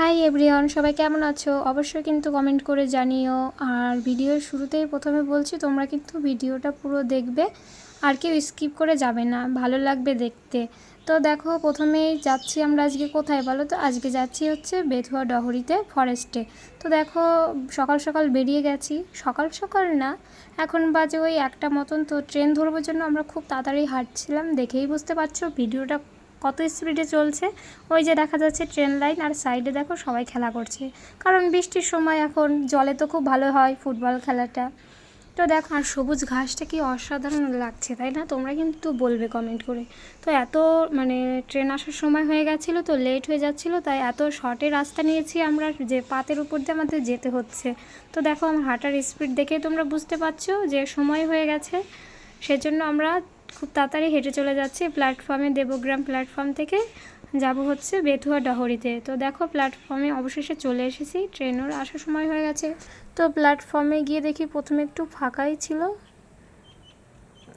Hi everyone সবাই কেমন আছো? অবশ্যই কিন্তু কমেন্ট করে জানিও। আর ভিডিওর শুরুতেই প্রথমে বলছি, তোমরা কিন্তু ভিডিওটা পুরো দেখবে। আর কেউ স্কিপ করে যাবে না। ভালো লাগবে দেখতে। তো দেখো, প্রথমেই যাচ্ছি আমরা আজকে কোথায় বলো তো? আজকে যাচ্ছি হচ্ছে বেথুয়া ডহরিতে ফরেস্টে তো দেখো, সকাল সকাল বেরিয়ে গেছি। সকাল সকাল না, এখন বাজে ওই একটা মতন। তো ট্রেন ধরবার জন্য আমরা খুব তাড়াতাড়ি হাঁটছিলাম। দেখেই বুঝতে পারছ ভিডিওটা কত স্পিডে চলছে? ওই যে দেখা যাচ্ছে ট্রেন লাইন আর সাইডে দেখো সবাই খেলা করছে। কারণ বৃষ্টির সময় এখন জলে তো খুব ভালো হয় ফুটবল খেলাটা। তো দেখো, আর সবুজ ঘাসটা কি অসাধারণ লাগছে, তাই না? তোমরা কিন্তু বলবে কমেন্ট করে। তো এত মানে ট্রেন আসার সময় হয়ে গেছিল, তো লেট হয়ে যাচ্ছিল, তাই এত শর্টে রাস্তা নিয়েছি আমরা যে পাতের উপর দিয়ে আমাদের যেতে হচ্ছে। তো দেখো, আমার হাঁটার স্পিড দেখে তোমরা বুঝতে পারছ যে সময় হয়ে গেছে। সেজন্য আমরা খুব তাড়াতাড়ি হেঁটে চলে যাচ্ছি প্ল্যাটফর্মে দেবগ্রাম প্ল্যাটফর্ম থেকে। যাব হচ্ছে বেথুয়া ডহরিতে। তো দেখো প্ল্যাটফর্মে অবশেষে চলে এসেছি ট্রেনের আসার সময় হয়ে গেছে। তো প্ল্যাটফর্মে গিয়ে দেখি প্রথমে একটু ফাঁকাই ছিল।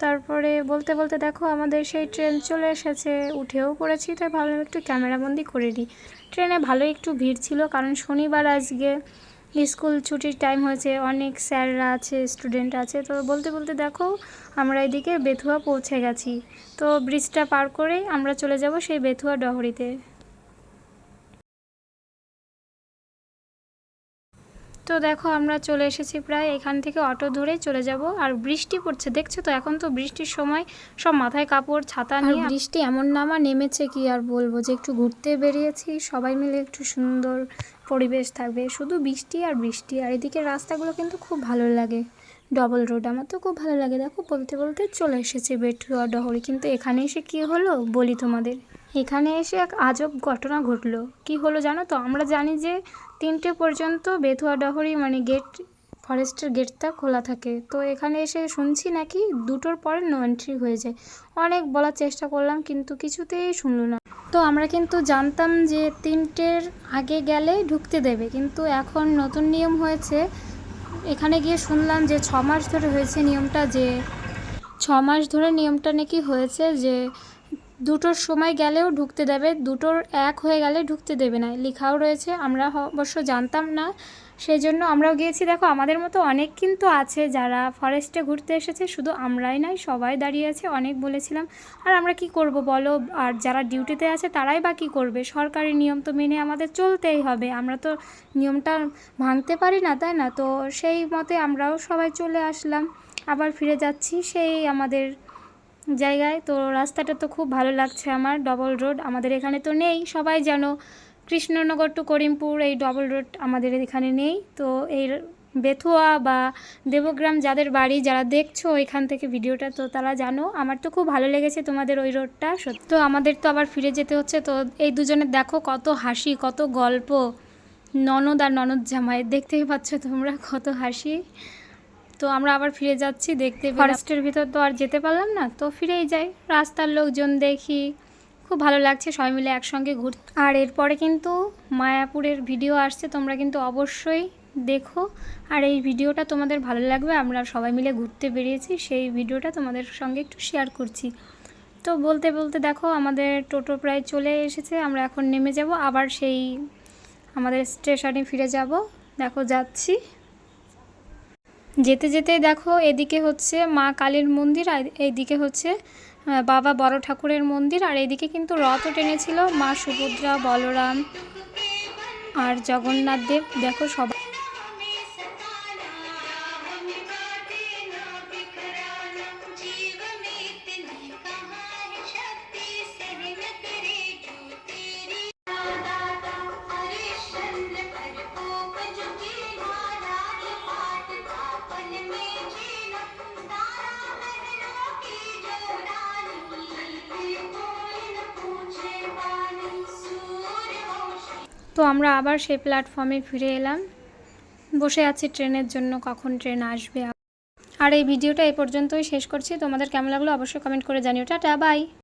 তারপরে বলতে বলতে দেখো আমাদের সেই ট্রেন চলে এসেছে, উঠেও পড়েছি, তাই ভাবলাম একটু ক্যামেরাবন্দি করে দিই ট্রেনে ভালো একটু ভিড় ছিল, কারণ শনিবার আজকে। স্কুল ছুটির টাইম হয়েছে, অনেক স্যাররা আছে স্টুডেন্ট আছে। তো বলতে বলতে দেখো, আমরা এদিকে বেথুয়া পৌঁছে গেছি। তো ব্রিজটা পার করেই আমরা চলে যাব সেই বেথুয়া ডহরিতে। তো দেখো আমরা চলে এসেছি প্রায় এখান থেকে অটো ধরেই চলে যাব। আর বৃষ্টি পড়ছে দেখছ তো? এখন তো বৃষ্টির সময় সব মাথায় কাপড় ছাতা নিয়ে বৃষ্টি এমন নামা নেমেছে কি আর বলব? যে একটু ঘুরতে বেরিয়েছি সবাই মিলে একটু সুন্দর পরিবেশ থাকবে। শুধু বৃষ্টি আর বৃষ্টি আর এদিকে রাস্তাগুলো কিন্তু খুব ভালো লাগে। ডবল রোড আমার তো খুব ভালো লাগে। দেখো বলতে বলতে চলে এসেছে বেটুয়া ডহরি। কিন্তু এখানে এসে কি হলো? বলি তোমাদের। এখানে এসে এক আজব ঘটনা ঘটলো। কি হলো জানো তো? আমরা জানি যে তিনটে পর্যন্ত বেথুয়া ডহরি মানে গেট, ফরেস্টের গেটটা খোলা থাকে। তো এখানে এসে শুনছি নাকি দুটোর পরে নো এন্ট্রি হয়ে যায়। অনেক বলার চেষ্টা করলাম কিন্তু কিছুতেই শুনলো না। তো আমরা কিন্তু জানতাম যে তিনটের আগে গেলে ঢুকতে দেবে। কিন্তু এখন নতুন নিয়ম হয়েছে। এখানে গিয়ে শুনলাম যে ছ মাস ধরে হয়েছে নিয়মটা যে, ছ মাস ধরে নিয়মটা নাকি হয়েছে যে দুটোর সময় গেলেও ঢুকতে দেবে, দুটোর এক হয়ে গেলে ঢুকতে দেবে না। লেখাও রয়েছে, আমরা অবশ্য জানতাম না। সেই জন্য আমরাও গিয়েছি, দেখো, আমাদের মতো অনেক কিন্তু আছে যারা ফরেস্টে ঘুরতে এসেছে, শুধু আমরাই নয়, সবাই দাঁড়িয়ে আছে, অনেক বলেছিলাম। আর আমরা কি করব বলো? আর যারা ডিউটিতে আছে, তারাই বা কী করবে? সরকারি নিয়ম তো মেনে আমাদের চলতেই হবে। আমরা তো নিয়মটা ভাঙতে পারি না, তাই না? তো সেই মতে আমরাও সবাই চলে আসলাম। আবার ফিরে যাচ্ছি, সেই আমাদের জায়গায়। তো রাস্তাটা তো খুব ভালো লাগছে আমার ডবল রোড আমাদের এখানে তো নেই। সবাই জানো কৃষ্ণনগর টু করিমপুর এই ডবল রোড আমাদের এখানে নেই। তো এই বেথুয়া বা দেবগ্রাম যাদের বাড়ি যারা দেখছ এখান থেকে ভিডিওটা তো তারা জানো। আমার তো খুব ভালো লেগেছে তোমাদের ওই রোডটা সত্যি আমাদের তো আবার ফিরে যেতে হচ্ছে। তো এই দুজনের দেখো কত হাসি, কত গল্প। ননদ আর ননদ জামাই, দেখতেই পাচ্ছ তোমরা কত হাসি। তো আমরা আবার ফিরে যাচ্ছি, দেখতে ফরেস্টের ভিতর তো আর যেতে পারলাম না, তো ফিরেই যাই। রাস্তার লোকজন দেখি, খুব ভালো লাগছে সবাই মিলে একসঙ্গে ঘুর আর এরপরে কিন্তু মায়াপুরের ভিডিও আসছে, তোমরা কিন্তু অবশ্যই দেখো। আর এই ভিডিওটা তোমাদের ভালো লাগবে, আমরা সবাই মিলে ঘুরতে বেরিয়েছি, সেই ভিডিওটা তোমাদের সঙ্গে একটু শেয়ার করছি। তো বলতে বলতে দেখো, আমাদের টোটো প্রায় চলে এসেছে, আমরা এখন নেমে যাব, আবার সেই আমাদের স্টেশনে ফিরে যাব। দেখো, যাচ্ছি। যেতে যেতে দেখো এদিকে হচ্ছে মা কালীর মন্দির আর এইদিকে হচ্ছে বাবা বড় ঠাকুরের মন্দির আর এদিকে কিন্তু রথও টেনেছিল মা সুভদ্রা, বলরাম আর জগন্নাথ দেব। দেখো সবাই তো আমরা আবার সেই প্ল্যাটফর্মে ফিরে এলাম। বসে আছি ট্রেনের জন্য, কখন ট্রেন আসবে আর এই ভিডিওটা এই পর্যন্তই শেষ করছি। তোমাদের কেমন লাগল অবশ্যই কমেন্ট করে জানিও। Tata bye